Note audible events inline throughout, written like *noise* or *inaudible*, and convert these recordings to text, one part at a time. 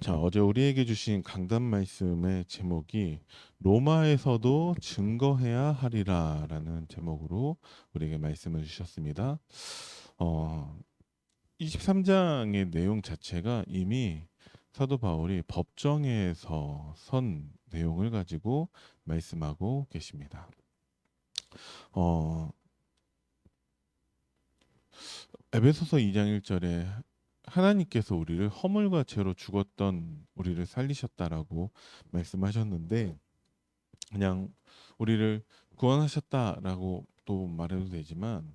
자, 어제 우리에게 주신 강단 말씀의 제목이 로마에서도 증거해야 하리라라는 제목으로 우리에게 말씀을 주셨습니다. 어, 23장의 내용 자체가 이미 사도 바울이 법정에서 선 내용을 가지고 말씀하고 계십니다. 어, 에베소서 2장 1절에 하나님께서 우리를 허물과 죄로 죽었던 우리를 살리셨다라고 말씀하셨는데 그냥 우리를 구원하셨다라고 또 말해도 되지만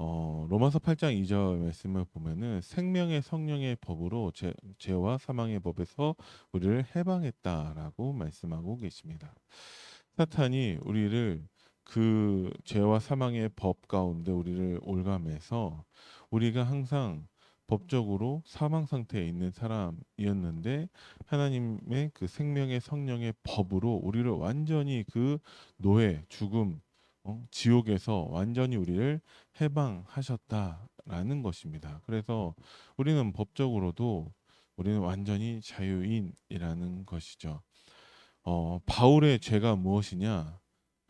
어, 로마서 8장 2절 말씀을 보면은 생명의 성령의 법으로 죄, 죄와 사망의 법에서 우리를 해방했다라고 말씀하고 계십니다. 사탄이 우리를 그 죄와 사망의 법 가운데 우리를 올감해서 우리가 항상 법적으로 사망 상태에 있는 사람이었는데 하나님의 그 생명의 성령의 법으로 우리를 완전히 그 노예, 죽음, 어, 지옥에서 완전히 우리를 해방하셨다라는 것입니다. 그래서 우리는 법적으로도 우리는 완전히 자유인이라는 것이죠. 어, 바울의 죄가 무엇이냐?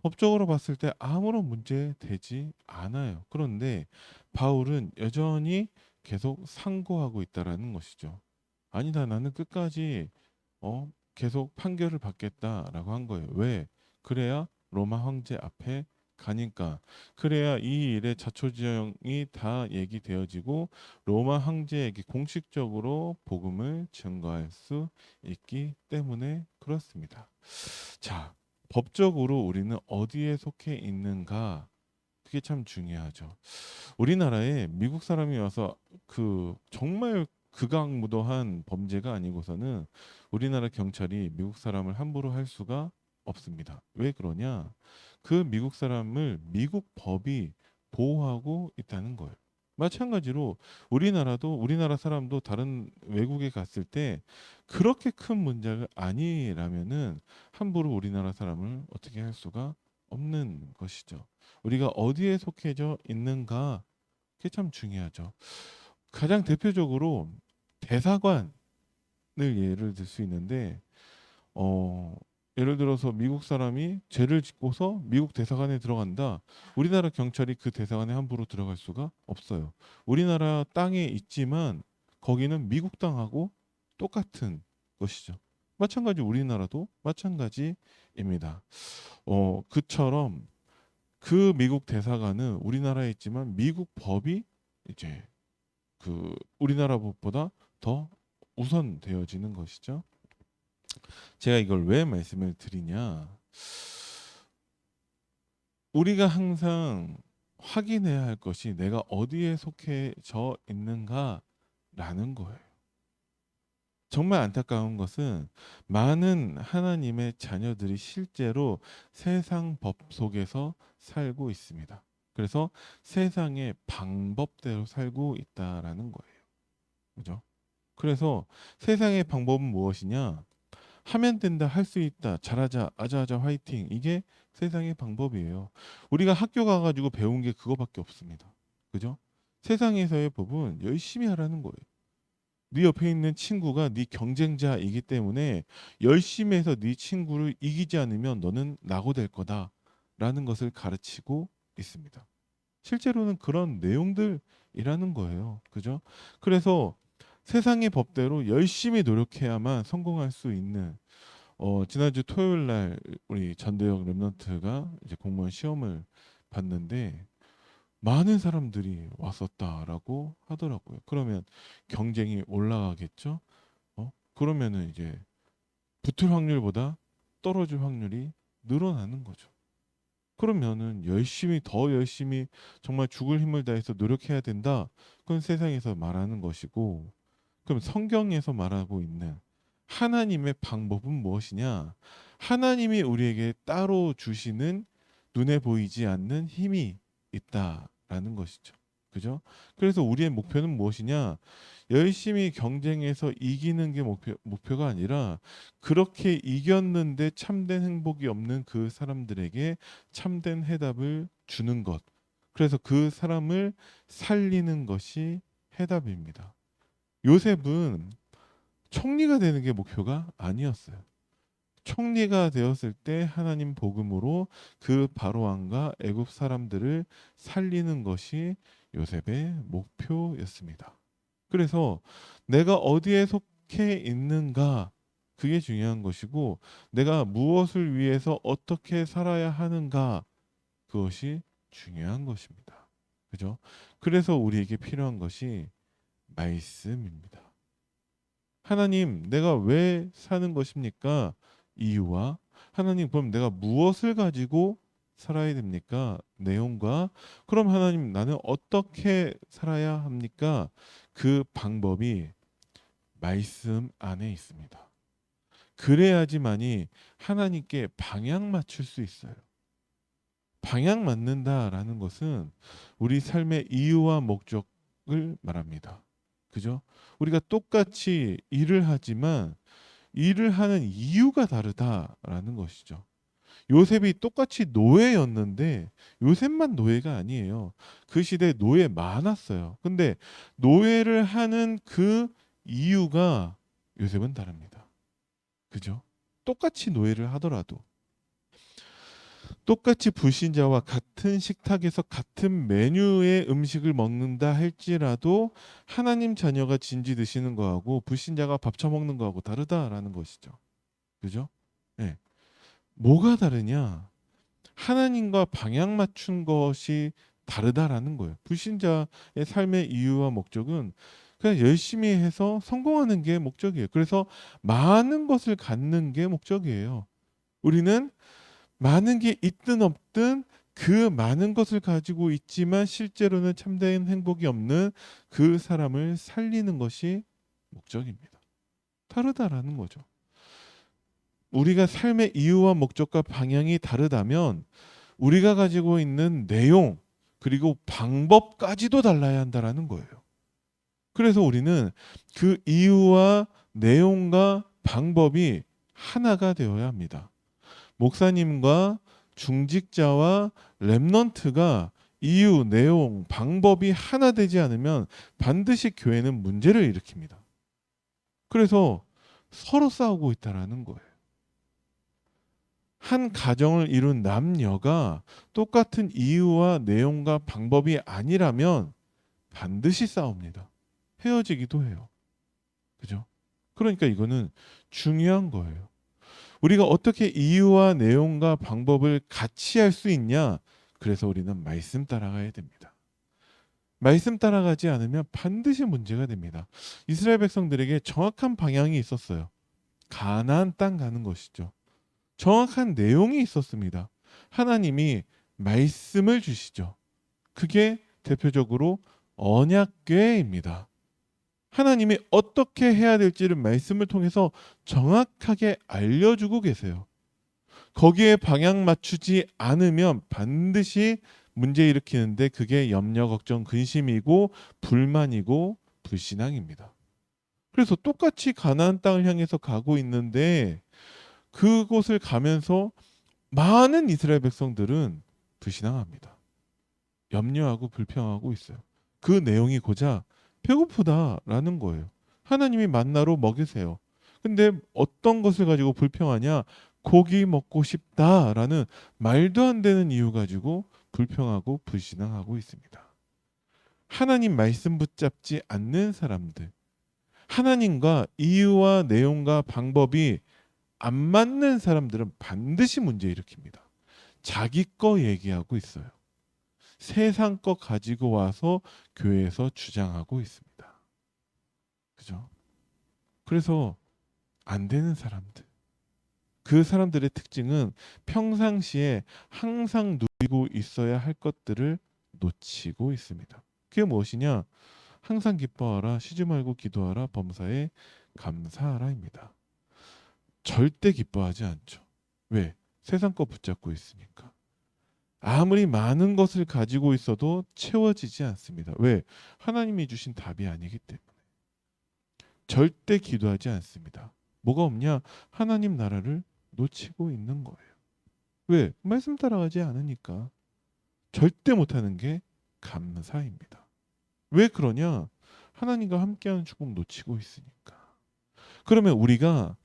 법적으로 봤을 때 아무런 문제 되지 않아요. 그런데 바울은 여전히 계속 상고하고 있다라는 것이죠. 아니다, 나는 끝까지 어, 계속 판결을 받겠다라고 한 거예요. 왜? 그래야 로마 황제 앞에 가니까 그래야 이 일의 자초지정이 다 얘기되어지고 로마 황제에게 공식적으로 복음을 증거할 수 있기 때문에 그렇습니다. 자, 법적으로 우리는 어디에 속해 있는가? 그게 참 중요하죠. 우리나라에 미국 사람이 와서 그 정말 극악무도한 범죄가 아니고서는 우리나라 경찰이 미국 사람을 함부로 할 수가 없습니다. 왜 그러냐? 그 미국 사람을 미국 법이 보호하고 있다는 거예요. 마찬가지로 우리나라도 우리나라 사람도 다른 외국에 갔을 때 그렇게 큰 문제가 아니라면은 함부로 우리나라 사람을 어떻게 할 수가 없는 것이죠. 우리가 어디에 속해져 있는가 그게 참 중요하죠. 가장 대표적으로 대사관을 예를 들 수 있는데 어 예를 들어서 미국 사람이 죄를 짓고서 미국 대사관에 들어간다. 우리나라 경찰이 그 대사관에 함부로 들어갈 수가 없어요. 우리나라 땅에 있지만 거기는 미국 땅하고 똑같은 것이죠. 마찬가지 우리나라도 마찬가지입니다. 어, 그처럼 그 미국 대사관은 우리나라에 있지만 미국 법이 이제 그 우리나라 법보다 더 우선 되어지는 것이죠. 제가 이걸 왜 말씀을 드리냐? 우리가 항상 확인해야 할 것이 내가 어디에 속해져 있는가라는 거예요. 정말 안타까운 것은 많은 하나님의 자녀들이 실제로 세상 법 속에서 살고 있습니다. 그래서 세상의 방법대로 살고 있다라는 거예요. 그죠? 그래서 세상의 방법은 무엇이냐? 하면 된다, 할 수 있다, 잘하자, 아자아자 화이팅. 이게 세상의 방법이에요. 우리가 학교 가가지고 배운 게 그거밖에 없습니다. 그죠? 세상에서의 법은 열심히 하라는 거예요. 네 옆에 있는 친구가 네 경쟁자이기 때문에 열심히 해서 네 친구를 이기지 않으면 너는 낙오될 거다라는 것을 가르치고 있습니다. 실제로는 그런 내용들이라는 거예요. 그죠? 그래서 세상의 법대로 열심히 노력해야만 성공할 수 있는 어, 지난주 토요일 날 우리 전대영 랩런트가 이제 공무원 시험을 봤는데 많은 사람들이 왔었다라고 하더라고요. 그러면 경쟁이 올라가겠죠? 어? 그러면은 이제 붙을 확률보다 떨어질 확률이 늘어나는 거죠. 그러면은 열심히 더 열심히 정말 죽을 힘을 다해서 노력해야 된다. 그건 세상에서 말하는 것이고 그럼 성경에서 말하고 있는 하나님의 방법은 무엇이냐? 하나님이 우리에게 따로 주시는 눈에 보이지 않는 힘이 있다라는 것이죠. 그죠? 그래서 우리의 목표는 무엇이냐? 열심히 경쟁해서 이기는 게 목표, 목표가 아니라 그렇게 이겼는데 참된 행복이 없는 그 사람들에게 참된 해답을 주는 것. 그래서 그 사람을 살리는 것이 해답입니다. 요셉은 총리가 되는 게 목표가 아니었어요. 총리가 되었을 때 하나님 복음으로 그 바로 왕과 애굽 사람들을 살리는 것이 요셉의 목표였습니다. 그래서 내가 어디에 속해 있는가 그게 중요한 것이고 내가 무엇을 위해서 어떻게 살아야 하는가 그것이 중요한 것입니다. 그죠? 그래서 우리에게 필요한 것이 말씀입니다. 하나님, 내가 왜 사는 것입니까? 이유와 하나님, 그럼 내가 무엇을 가지고 살아야 됩니까? 내용과 그럼 하나님, 나는 어떻게 살아야 합니까? 그 방법이 말씀 안에 있습니다. 그래야지만이 하나님께 방향 맞출 수 있어요. 방향 맞는다라는 것은 우리 삶의 이유와 목적을 말합니다. 그죠? 우리가 똑같이 일을 하지만 일을 하는 이유가 다르다라는 것이죠. 요셉이 똑같이 노예였는데 요셉만 노예가 아니에요. 그 시대에 노예 많았어요. 근데 노예를 하는 그 이유가 요셉은 다릅니다. 그죠? 똑같이 노예를 하더라도 똑같이 불신자와 같은 식탁에서 같은 메뉴의 음식을 먹는다 할지라도 하나님 자녀가 진지 드시는 거하고 불신자가 밥 처먹는 거하고 다르다라는 것이죠. 그죠? 예. 뭐가 다르냐? 하나님과 방향 맞춘 것이 다르다라는 거예요. 불신자의 삶의 이유와 목적은 그냥 열심히 해서 성공하는 게 목적이에요. 그래서 많은 것을 갖는 게 목적이에요. 우리는 많은 게 있든 없든 그 많은 것을 가지고 있지만 실제로는 참된 행복이 없는 그 사람을 살리는 것이 목적입니다. 다르다라는 거죠. 우리가 삶의 이유와 목적과 방향이 다르다면 우리가 가지고 있는 내용 그리고 방법까지도 달라야 한다라는 거예요. 그래서 우리는 그 이유와 내용과 방법이 하나가 되어야 합니다. 목사님과 중직자와 렘넌트가 이유, 내용, 방법이 하나 되지 않으면 반드시 교회는 문제를 일으킵니다. 그래서 서로 싸우고 있다라는 거예요. 한 가정을 이룬 남녀가 똑같은 이유와 내용과 방법이 아니라면 반드시 싸웁니다. 헤어지기도 해요. 그죠? 그러니까 이거는 중요한 거예요. 우리가 어떻게 이유와 내용과 방법을 같이 할 수 있냐? 그래서 우리는 말씀 따라가야 됩니다. 말씀 따라가지 않으면 반드시 문제가 됩니다. 이스라엘 백성들에게 정확한 방향이 있었어요. 가나안 땅 가는 것이죠. 정확한 내용이 있었습니다. 하나님이 말씀을 주시죠. 그게 대표적으로 언약궤입니다. 하나님이 어떻게 해야 될지를 말씀을 통해서 정확하게 알려주고 계세요. 거기에 방향 맞추지 않으면 반드시 문제 일으키는데 그게 염려, 걱정, 근심이고 불만이고 불신앙입니다. 그래서 똑같이 가나안 땅을 향해서 가고 있는데 그곳을 가면서 많은 이스라엘 백성들은 불신앙합니다. 염려하고 불평하고 있어요. 그 내용이 고작 배고프다라는 거예요. 하나님이 만나로 먹이세요. 근데 어떤 것을 가지고 불평하냐? 고기 먹고 싶다라는 말도 안 되는 이유 가지고 불평하고 불신앙하고 있습니다. 하나님 말씀 붙잡지 않는 사람들, 하나님과 이유와 내용과 방법이 안 맞는 사람들은 반드시 문제 일으킵니다. 자기 거 얘기하고 있어요. 세상 거 가지고 와서 교회에서 주장하고 있습니다. 그죠? 그래서 안 되는 사람들. 그 사람들의 특징은 평상시에 항상 누리고 있어야 할 것들을 놓치고 있습니다. 그게 무엇이냐? 항상 기뻐하라, 쉬지 말고 기도하라, 범사에 감사하라입니다. 절대 기뻐하지 않죠. 왜? 세상 거 붙잡고 있으니까. 아무리 많은 것을 가지고 있어도 채워지지 않습니다. 왜? 하나님이 주신 답이 아니기 때문에. 절대 기도하지 않습니다. 뭐가 없냐? 하나님 나라를 놓치고 있는 거예요. 왜? 말씀 따라가지 않으니까. 절대 못하는 게 감사입니다. 왜 그러냐? 하나님과 함께하는 축복 놓치고 있으니까. 그러면 우리가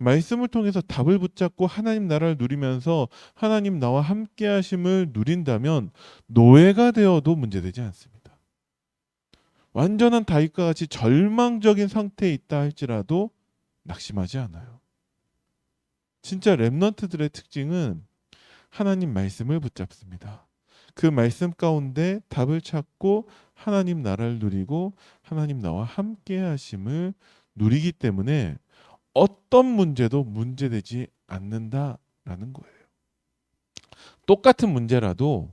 말씀을 통해서 답을 붙잡고 하나님 나라를 누리면서 하나님 나와 함께 하심을 누린다면 노예가 되어도 문제되지 않습니다. 완전한 다윗과 같이 절망적인 상태에 있다 할지라도 낙심하지 않아요. 진짜 렘넌트들의 특징은 하나님 말씀을 붙잡습니다. 그 말씀 가운데 답을 찾고 하나님 나라를 누리고 하나님 나와 함께 하심을 누리기 때문에 어떤 문제도 문제되지 않는다라는 거예요. 똑같은 문제라도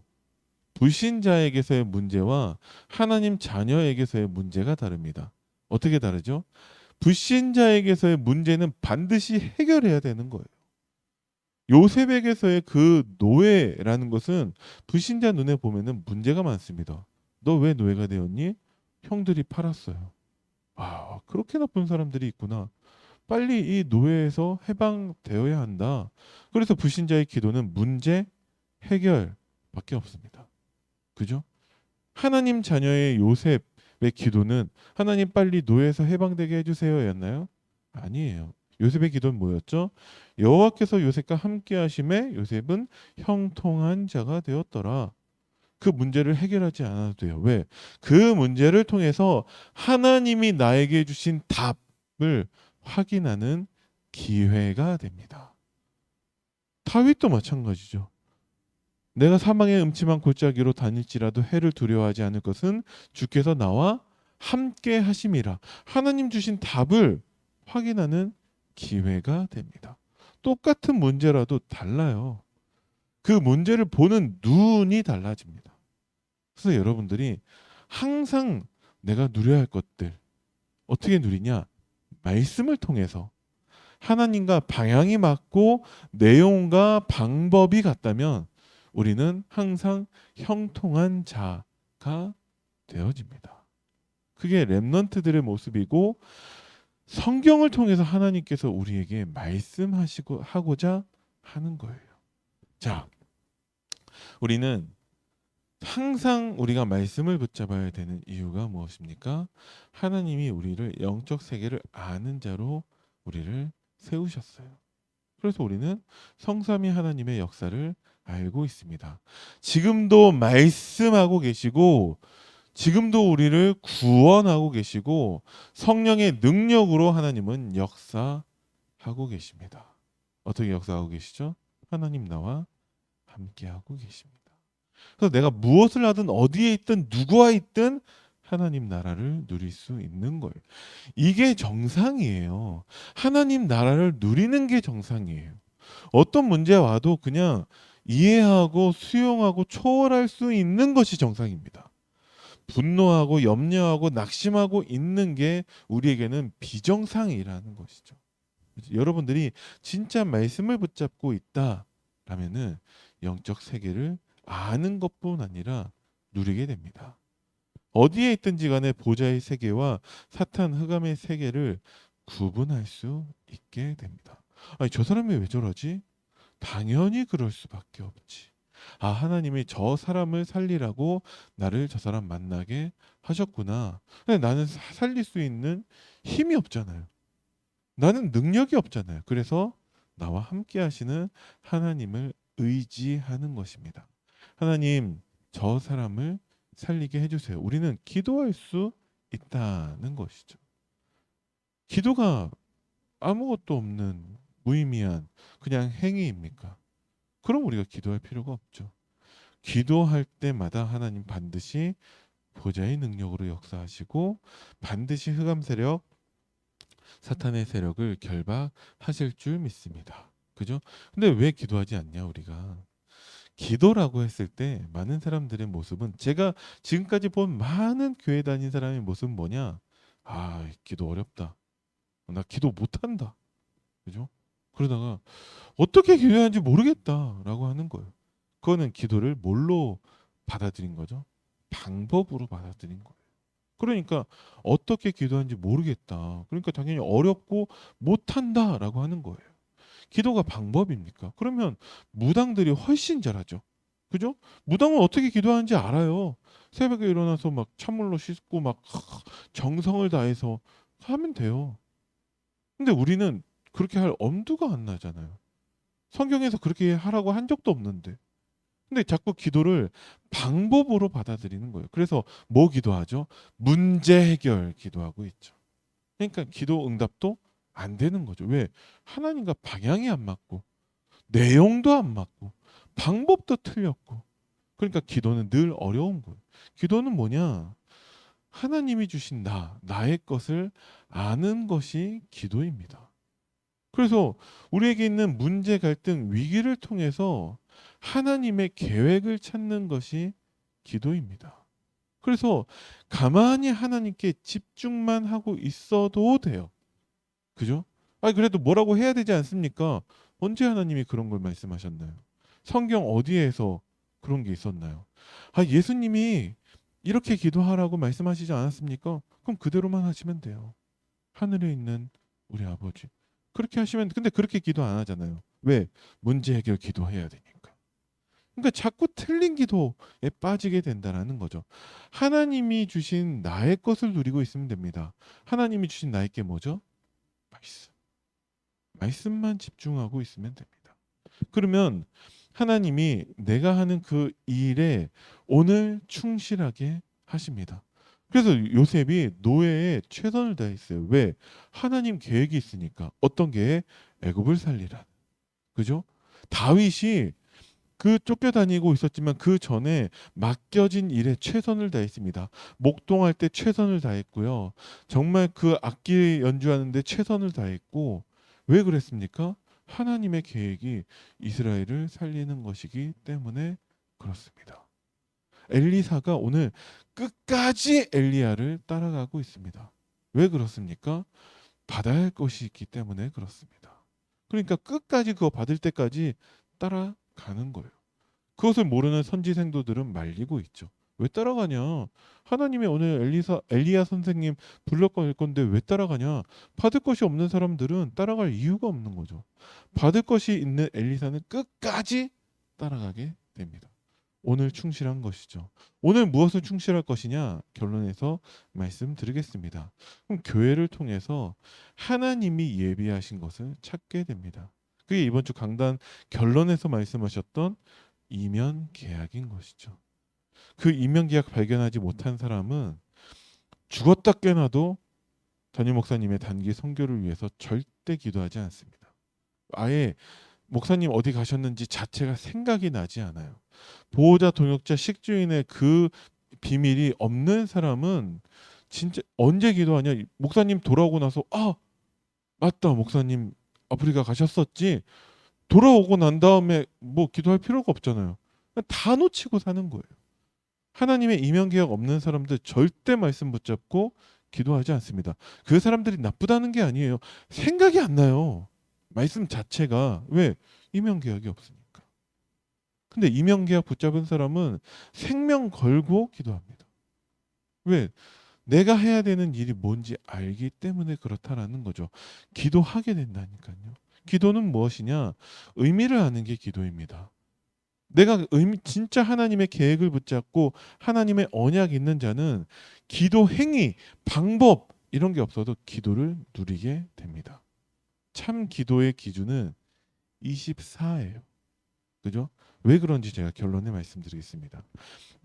불신자에게서의 문제와 하나님 자녀에게서의 문제가 다릅니다. 어떻게 다르죠? 불신자에게서의 문제는 반드시 해결해야 되는 거예요. 요셉에게서의 그 노예라는 것은 불신자 눈에 보면은 문제가 많습니다. 너 왜 노예가 되었니? 형들이 팔았어요. 아, 그렇게 나쁜 사람들이 있구나. 빨리 이 노예에서 해방되어야 한다. 그래서 불신자의 기도는 문제 해결밖에 없습니다. 그죠? 하나님 자녀의 요셉의 기도는 하나님 빨리 노예에서 해방되게 해주세요였나요? 아니에요. 요셉의 기도는 뭐였죠? 여호와께서 요셉과 함께 하심에 요셉은 형통한 자가 되었더라. 그 문제를 해결하지 않아도 돼요. 왜? 그 문제를 통해서 하나님이 나에게 주신 답을 확인하는 기회가 됩니다. 다윗도 마찬가지죠. 내가 사망의 음침한 골짜기로 다닐지라도 해를 두려워하지 않을 것은 주께서 나와 함께 하심이라. 하나님 주신 답을 확인하는 기회가 됩니다. 똑같은 문제라도 달라요. 그 문제를 보는 눈이 달라집니다. 그래서 여러분들이 항상 내가 누려야 할 것들 어떻게 누리냐? 말씀을 통해서 하나님과 방향이 맞고 내용과 방법이 같다면 우리는 항상 형통한 자가 되어집니다. 그게 렘넌트들의 모습이고 성경을 통해서 하나님께서 우리에게 말씀하시고 하고자 하는 거예요. 자, 우리는 항상 우리가 말씀을 붙잡아야 되는 이유가 무엇입니까? 하나님이 우리를 영적 세계를 아는 자로 우리를 세우셨어요. 그래서 우리는 성삼위 하나님의 역사를 알고 있습니다. 지금도 말씀하고 계시고 지금도 우리를 구원하고 계시고 성령의 능력으로 하나님은 역사하고 계십니다. 어떻게 역사하고 계시죠? 하나님 나와 함께하고 계십니다. 그래서 내가 무엇을 하든 어디에 있든 누구와 있든 하나님 나라를 누릴 수 있는 거예요. 이게 정상이에요. 하나님 나라를 누리는 게 정상이에요. 어떤 문제 와도 그냥 이해하고 수용하고 초월할 수 있는 것이 정상입니다. 분노하고 염려하고 낙심하고 있는 게 우리에게는 비정상이라는 것이죠. 여러분들이 진짜 말씀을 붙잡고 있다라면은 영적 세계를 아는 것뿐 아니라 누리게 됩니다. 어디에 있든지 간에 보좌의 세계와 사탄 흑암의 세계를 구분할 수 있게 됩니다. 아니 저 사람이 왜 저러지? 당연히 그럴 수밖에 없지. 아 하나님이 저 사람을 살리라고 나를 저 사람 만나게 하셨구나. 근데 나는 사- 살릴 수 있는 힘이 없잖아요. 나는 능력이 없잖아요. 그래서 나와 함께 하시는 하나님을 의지하는 것입니다. 하나님 저 사람을 살리게 해주세요. 우리는 기도할 수 있다는 것이죠. 기도가 아무것도 없는 무의미한 그냥 행위입니까? 그럼 우리가 기도할 필요가 없죠. 기도할 때마다 하나님 반드시 보좌의 능력으로 역사하시고 반드시 흑암 세력 사탄의 세력을 결박하실 줄 믿습니다. 그죠? 근데 왜 기도하지 않냐 우리가? 기도라고 했을 때 많은 사람들의 모습은 제가 지금까지 본 많은 교회 다닌 사람의 모습은 뭐냐? 아, 기도 어렵다. 나 기도 못한다. 그죠? 그러다가 어떻게 기도하는지 모르겠다라고 하는 거예요. 그거는 기도를 뭘로 받아들인 거죠? 방법으로 받아들인 거예요. 그러니까 어떻게 기도하는지 모르겠다. 그러니까 당연히 어렵고 못한다라고 하는 거예요. 기도가 방법입니까? 그러면 무당들이 훨씬 잘하죠. 그죠? 무당은 어떻게 기도하는지 알아요. 새벽에 일어나서 막 찬물로 씻고 막 정성을 다해서 하면 돼요. 근데 우리는 그렇게 할 엄두가 안 나잖아요. 성경에서 그렇게 하라고 한 적도 없는데. 근데 자꾸 기도를 방법으로 받아들이는 거예요. 그래서 뭐 기도하죠? 문제 해결 기도하고 있죠. 그러니까 기도 응답도 안 되는 거죠. 왜? 하나님과 방향이 안 맞고 내용도 안 맞고 방법도 틀렸고 그러니까 기도는 늘 어려운 거예요. 기도는 뭐냐? 하나님이 주신 나, 나의 것을 아는 것이 기도입니다. 그래서 우리에게 있는 문제, 갈등, 위기를 통해서 하나님의 계획을 찾는 것이 기도입니다. 그래서 가만히 하나님께 집중만 하고 있어도 돼요. 그죠? 아니 그래도 뭐라고 해야 되지 않습니까? 언제 하나님이 그런 걸 말씀하셨나요? 성경 어디에서 그런 게 있었나요? 아 예수님이 이렇게 기도하라고 말씀하시지 않았습니까? 그럼 그대로만 하시면 돼요. 하늘에 있는 우리 아버지. 그렇게 하시면 근데 그렇게 기도 안 하잖아요. 왜? 문제 해결 기도해야 되니까. 그러니까 자꾸 틀린 기도에 빠지게 된다라는 거죠. 하나님이 주신 나의 것을 누리고 있으면 됩니다. 하나님이 주신 나의 게 뭐죠? 말씀. 말씀만 집중하고 있으면 됩니다. 그러면 하나님이 내가 하는 그 일에 오늘 충실하게 하십니다. 그래서 요셉이 노예에 최선을 다했어요. 왜? 하나님 계획이 있으니까. 어떤 계획? 애굽을 살리라. 그죠? 다윗이 그 쫓겨다니고 있었지만 그 전에 맡겨진 일에 최선을 다했습니다. 목동할 때 최선을 다했고요. 정말 그 악기 연주하는데 최선을 다했고 왜 그랬습니까? 하나님의 계획이 이스라엘을 살리는 것이기 때문에 그렇습니다. 엘리사가 오늘 끝까지 엘리야를 따라가고 있습니다. 왜 그렇습니까? 받아야 할 것이 있기 때문에 그렇습니다. 그러니까 끝까지 그거 받을 때까지 따라 가는 거예요. 그것을 모르는 선지 생도들은 말리고 있죠. 왜 따라가냐? 하나님이 오늘 엘리사 엘리야 선생님 불러갈 건데 왜 따라가냐? 받을 것이 없는 사람들은 따라갈 이유가 없는 거죠. 받을 것이 있는 엘리사는 끝까지 따라가게 됩니다. 오늘 충실한 것이죠. 오늘 무엇을 충실할 것이냐? 결론에서 말씀드리겠습니다. 그럼 교회를 통해서 하나님이 예비하신 것을 찾게 됩니다. 그게 이번 주 강단 결론에서 말씀하셨던 이면 계약인 것이죠. 그 이면 계약 발견하지 못한 사람은 죽었다 깨나도 전임 목사님의 단기 선교를 위해서 절대 기도하지 않습니다. 아예 목사님 어디 가셨는지 자체가 생각이 나지 않아요. 보호자, 동역자, 식주인의 그 비밀이 없는 사람은 진짜 언제 기도하냐? 목사님 돌아오고 나서 아 맞다 목사님 아프리카 가셨었지. 돌아오고 난 다음에 뭐 기도할 필요가 없잖아요. 다 놓치고 사는 거예요. 하나님의 이면 계약 없는 사람들 절대 말씀 붙잡고 기도하지 않습니다. 그 사람들이 나쁘다는 게 아니에요. 생각이 안 나요. 말씀 자체가 왜 이면 계약이 없으니까. 근데 이면 계약 붙잡은 사람은 생명 걸고 기도합니다. 왜? 내가 해야 되는 일이 뭔지 알기 때문에 그렇다라는 거죠. 기도하게 된다니까요. 기도는 무엇이냐? 의미를 아는 게 기도입니다. 내가 의미, 진짜 하나님의 계획을 붙잡고 하나님의 언약이 있는 자는 기도 행위, 방법 이런 게 없어도 기도를 누리게 됩니다. 참 기도의 기준은 24예요. 그죠? 왜 그런지 제가 결론에 말씀드리겠습니다.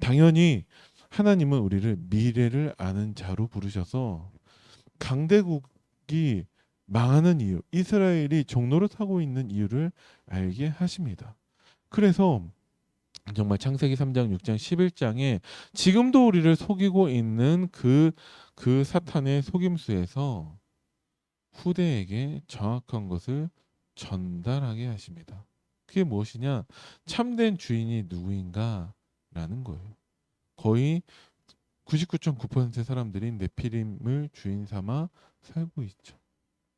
당연히 하나님은 우리를 미래를 아는 자로 부르셔서 강대국이 망하는 이유, 이스라엘이 종로를 타고 있는 이유를 알게 하십니다. 그래서 정말 창세기 3장, 6장, 11장에 지금도 우리를 속이고 있는 그, 그 사탄의 속임수에서 후대에게 정확한 것을 전달하게 하십니다. 그게 무엇이냐? 참된 주인이 누구인가 라는 거예요. 거의 99.9%의 사람들이 네피림을 주인 삼아 살고 있죠.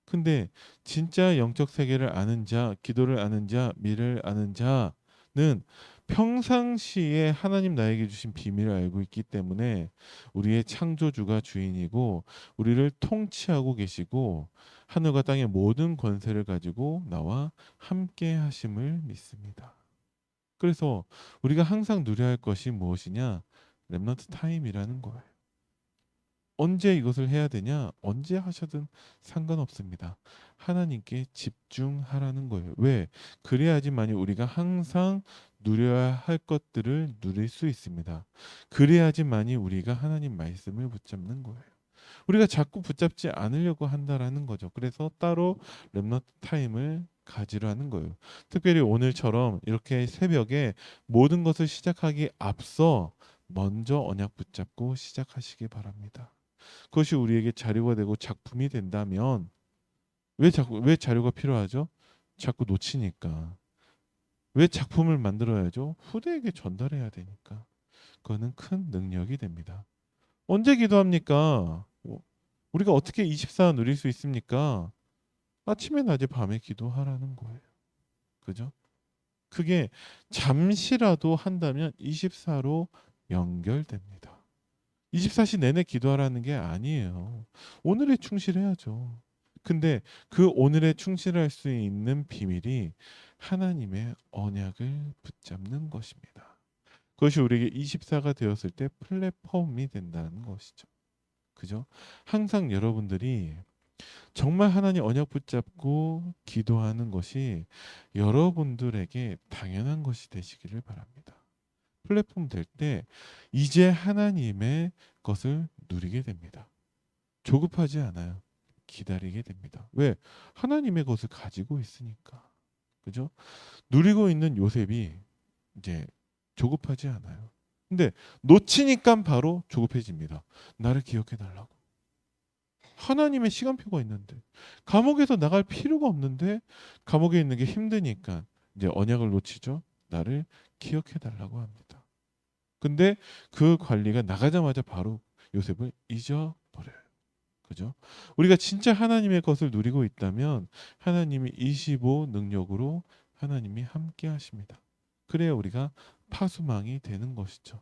근데 진짜 영적 세계를 아는 자, 기도를 아는 자, 미래를 아는 자는 평상시에 하나님 나에게 주신 비밀을 알고 있기 때문에 우리의 창조주가 주인이고 우리를 통치하고 계시고 하늘과 땅의 모든 권세를 가지고 나와 함께 하심을 믿습니다. 그래서 우리가 항상 누려야 할 것이 무엇이냐? 렘넌트 타임이라는 거예요. 언제 이것을 해야 되냐? 언제 하셔든 상관없습니다. 하나님께 집중하라는 거예요. 왜? 그래야지만이 우리가 항상 누려야 할 것들을 누릴 수 있습니다. 그래야지만이 우리가 하나님 말씀을 붙잡는 거예요. 우리가 자꾸 붙잡지 않으려고 한다라는 거죠. 그래서 따로 렘넌트 타임을 가지라는 거예요. 특별히 오늘처럼 이렇게 새벽에 모든 것을 시작하기 앞서 먼저 언약 붙잡고 시작하시기 바랍니다. 그것이 우리에게 자료가 되고 작품이 된다면 왜 자꾸 왜 자료가 필요하죠? 자꾸 놓치니까. 왜 작품을 만들어야죠? 후대에게 전달해야 되니까. 그거는 큰 능력이 됩니다. 언제 기도합니까? 어, 우리가 어떻게 24 누릴 수 있습니까? 아침에 낮에 밤에 기도하라는 거예요. 그죠? 그게 잠시라도 한다면 24로 연결됩니다. 24시 내내 기도하라는 게 아니에요. 오늘에 충실해야죠. 근데 그 오늘에 충실할 수 있는 비밀이 하나님의 언약을 붙잡는 것입니다. 그것이 우리에게 24가 되었을 때 플랫폼이 된다는 것이죠. 그죠? 항상 여러분들이 정말 하나님 언약 붙잡고 기도하는 것이 여러분들에게 당연한 것이 되시기를 바랍니다. 플랫폼 될 때 이제 하나님의 것을 누리게 됩니다. 조급하지 않아요. 기다리게 됩니다. 왜? 하나님의 것을 가지고 있으니까. 그죠? 누리고 있는 요셉이 이제 조급하지 않아요. 근데 놓치니까 바로 조급해집니다. 나를 기억해 달라고. 하나님의 시간표가 있는데 감옥에서 나갈 필요가 없는데 감옥에 있는 게 힘드니까 이제 언약을 놓치죠. 나를 기억해 달라고 합니다. 근데 그 관리가 나가자마자 바로 요셉을 잊어버려요. 그죠? 우리가 진짜 하나님의 것을 누리고 있다면 하나님이 25 능력으로 하나님이 함께 하십니다. 그래야 우리가 파수망이 되는 것이죠.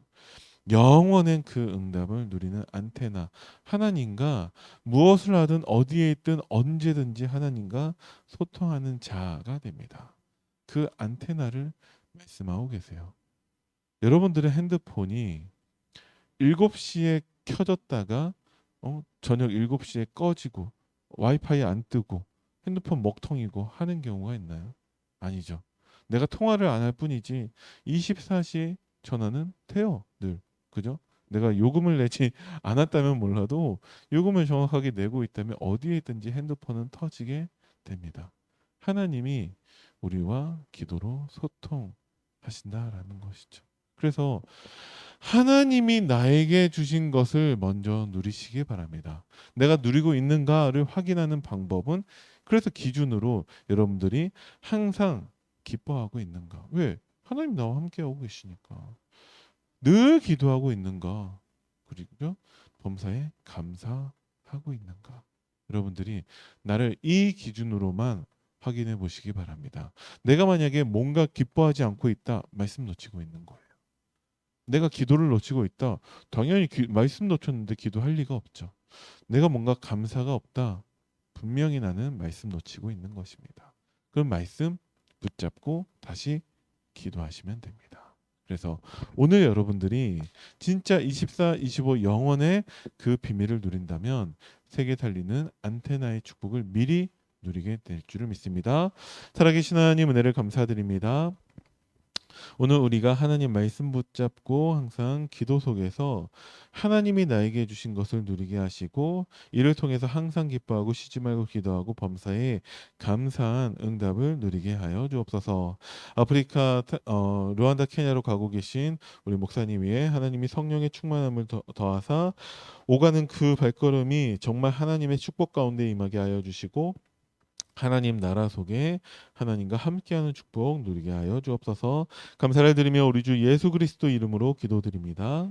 영원한 그 응답을 누리는 안테나 하나님과 무엇을 하든 어디에 있든 언제든지 하나님과 소통하는 자가 됩니다. 그 안테나를 말씀하고 계세요. 여러분들의 핸드폰이 7시에 켜졌다가 어, 저녁 7시에 꺼지고 와이파이 안 뜨고 핸드폰 먹통이고 하는 경우가 있나요? 아니죠. 내가 통화를 안 할 뿐이지 24시 전화는 돼요. 늘. 그죠? 내가 요금을 내지 *laughs* 않았다면 몰라도 요금을 정확하게 내고 있다면 어디에 있든지 핸드폰은 터지게 됩니다. 하나님이 우리와 기도로 소통하신다라는 것이죠. 그래서 하나님이 나에게 주신 것을 먼저 누리시기 바랍니다. 내가 누리고 있는가를 확인하는 방법은 그래서 기준으로 여러분들이 항상 기뻐하고 있는가? 왜? 하나님 나와 함께하고 계시니까. 늘 기도하고 있는가? 그리고 범사에 감사하고 있는가? 여러분들이 나를 이 기준으로만 확인해 보시기 바랍니다. 내가 만약에 뭔가 기뻐하지 않고 있다, 말씀 놓치고 있는 거예요. 내가 기도를 놓치고 있다. 당연히 기, 말씀 놓쳤는데 기도할 리가 없죠. 내가 뭔가 감사가 없다. 분명히 나는 말씀 놓치고 있는 것입니다. 그럼 말씀 붙잡고 다시 기도하시면 됩니다. 그래서 오늘 여러분들이 진짜 24, 25 영원의 그 비밀을 누린다면 세계 달리는 안테나의 축복을 미리 누리게 될 줄을 믿습니다. 살아계신 하나님 은혜를 감사드립니다. 오늘 우리가 하나님 말씀 붙잡고 항상 기도 속에서 하나님이 나에게 주신 것을 누리게 하시고 이를 통해서 항상 기뻐하고 쉬지 말고 기도하고 범사에 감사한 응답을 누리게 하여 주옵소서. 아프리카 어, 루안다 케냐로 가고 계신 우리 목사님 위에 하나님이 성령의 충만함을 더, 더하사 오가는 그 발걸음이 정말 하나님의 축복 가운데 임하게 하여 주시고 하나님 나라 속에 하나님과 함께하는 축복 누리게 하여 주옵소서. 감사를 드리며 우리 주 예수 그리스도 이름으로 기도드립니다.